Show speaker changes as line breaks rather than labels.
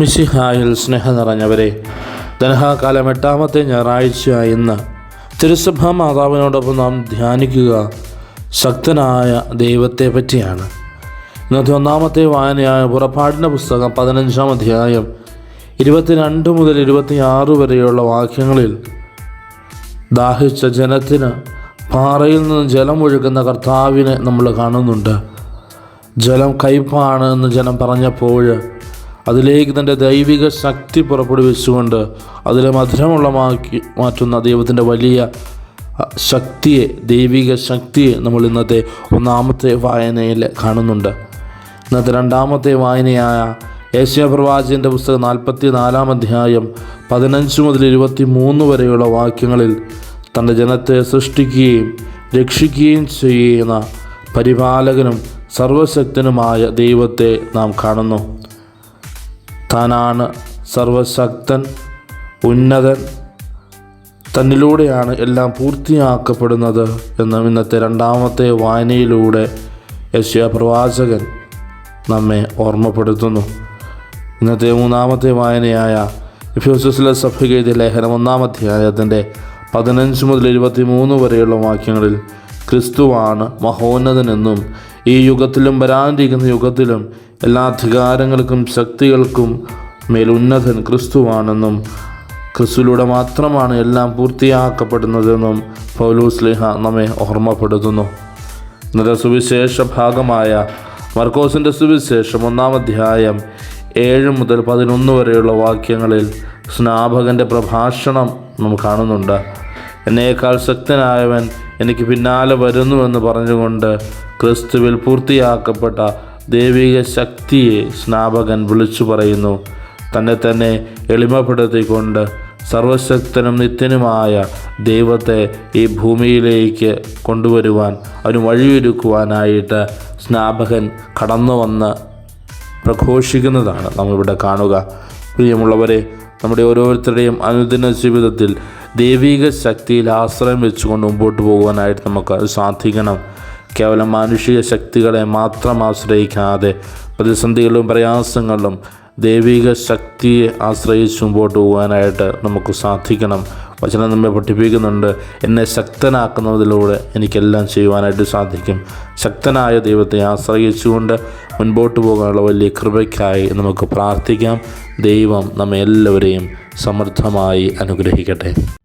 മിസിഹായിൽ സ്നേഹം നിറഞ്ഞവരെ ധനഹാകാലം എട്ടാമത്തെ ഞായറാഴ്ച ഇന്ന് തിരുസഭ മാതാവിനോടൊപ്പം നാം ധ്യാനിക്കുക ശക്തനായ ദൈവത്തെ പറ്റിയാണ് ഇന്നത്തെ ഒന്നാമത്തെ വായനയായ പുറപ്പാടിന്റെ പുസ്തകം പതിനഞ്ചാം അധ്യായം ഇരുപത്തിരണ്ട് മുതൽ ഇരുപത്തിയാറ് വരെയുള്ള വാക്യങ്ങളിൽ ദാഹിച്ച ജനത്തിന് പാറയിൽ നിന്ന് ജലം ഒഴുകുന്ന കർത്താവിനെ നമ്മൾ കാണുന്നുണ്ട്. ജലം കയ്പാണ് എന്ന് ജനം പറഞ്ഞപ്പോൾ അതിലേക്ക് തന്റെ ദൈവിക ശക്തി പുറപ്പെടുവിച്ചുകൊണ്ട് അതിലെ മധുരമുള്ളമാക്കി മാറ്റുന്ന ദൈവത്തിന്റെ വലിയ ശക്തിയെ ദൈവിക ശക്തിയെ നമ്മൾ ഇന്നത്തെ ഒന്നാമത്തെ വായനയിൽ കാണുന്നുണ്ട്. ഇന്നത്തെ രണ്ടാമത്തെ വായനയായ ഏഷ്യ പ്രവാചകന്റെ പുസ്തകം നാൽപ്പത്തി നാലാം അധ്യായം പതിനഞ്ച് മുതൽ ഇരുപത്തി മൂന്ന് വരെയുള്ള വാക്യങ്ങളിൽ തന്റെ ജനത്തെ സൃഷ്ടിക്കുകയും രക്ഷിക്കുകയും ചെയ്യുന്ന പരിപാലകനും സർവശക്തനുമായ ദൈവത്തെ നാം കാണുന്നു. താനാണ് സർവശക്തൻ ഉന്നതൻ തന്നിലൂടെയാണ് എല്ലാം പൂർത്തിയാക്കപ്പെടുന്നത് എന്ന് ഇന്നത്തെ രണ്ടാമത്തെ വായനയിലൂടെ യശ്യ പ്രവാചകൻ നമ്മെ ഓർമ്മപ്പെടുത്തുന്നു. ഇന്നത്തെ മൂന്നാമത്തെ വായനയായ ഇഫ്യൂസിലെ സഭയ്ക്ക് ലേഖനം ഒന്നാം അധ്യായത്തിന്റെ പതിനഞ്ച് മുതൽ ഇരുപത്തി മൂന്ന് വരെയുള്ള വാക്യങ്ങളിൽ ക്രിസ്തുവാണ് മഹോന്നതനെന്നും ഈ യുഗത്തിലും വരാനിരിക്കുന്ന യുഗത്തിലും എല്ലാ അധികാരങ്ങൾക്കും ശക്തികൾക്കും മേലുന്നതൻ ക്രിസ്തുവാണെന്നും ക്രിസ്തുവിലൂടെ മാത്രമാണ് എല്ലാം പൂർത്തിയാക്കപ്പെടുന്നതെന്നും പൗലൂസ് ലേഹ നമ്മെ ഓർമ്മപ്പെടുത്തുന്നു. ഇന്നത്തെ സുവിശേഷ ഭാഗമായ മർക്കോസിന്റെ സുവിശേഷം ഒന്നാം അധ്യായം ഏഴ് മുതൽ പതിനൊന്ന് വരെയുള്ള വാക്യങ്ങളിൽ സ്നാപകന്റെ പ്രഭാഷണം നാം കാണുന്നുണ്ട്. എന്നേക്കാൾ ശക്തനായവൻ എനിക്ക് പിന്നാലെ വരുന്നുവെന്ന് പറഞ്ഞുകൊണ്ട് ക്രിസ്തുവിൽ പൂർത്തിയാക്കപ്പെട്ട ദൈവിക ശക്തിയെ സ്നാപകൻ വിളിച്ചു പറയുന്നു. തന്നെ തന്നെ എളിമപ്പെടുത്തിക്കൊണ്ട് സർവശക്തനും നിത്യനുമായ ദൈവത്തെ ഈ ഭൂമിയിലേക്ക് കൊണ്ടുവരുവാൻ അവന് വഴിയൊരുക്കുവാനായിട്ട് സ്നാപകൻ കടന്നു വന്ന് പ്രഘോഷിക്കുന്നതാണ് നമ്മളിവിടെ കാണുക. പ്രിയമുള്ളവരെ നമ്മുടെ ഓരോരുത്തരുടെയും അനുദിന ജീവിതത്തിൽ ദൈവിക ശക്തിയിൽ ആശ്രയം വെച്ചുകൊണ്ട് മുമ്പോട്ട് പോകുവാനായിട്ട് നമുക്ക് സാധിക്കണം. കേവലം മാനുഷിക ശക്തികളെ മാത്രം ആശ്രയിക്കാതെ പ്രതിസന്ധികളും പ്രയാസങ്ങളും ദൈവിക ശക്തിയെ ആശ്രയിച്ച് മുമ്പോട്ട് പോകാനായിട്ട് നമുക്ക് സാധിക്കണം. വചനം നമ്മെ പഠിപ്പിക്കുന്നുണ്ട്. എന്നെ ശക്തനാക്കുന്നതിലൂടെ എനിക്കെല്ലാം ചെയ്യുവാനായിട്ട് സാധിക്കും. ശക്തനായ ദൈവത്തെ ആശ്രയിച്ചുകൊണ്ട് മുൻപോട്ട് പോകാനുള്ള വലിയ കൃപയ്ക്കായി നമുക്ക് പ്രാർത്ഥിക്കാം. ദൈവം നമ്മെ എല്ലാവരെയും സമൃദ്ധമായി അനുഗ്രഹിക്കട്ടെ.